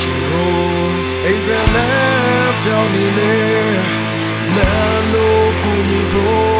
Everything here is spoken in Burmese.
ရှိကိုအိမ်ပြန်လဲပြောင်းနေလေလမ်းလို့ကိုညီဖို့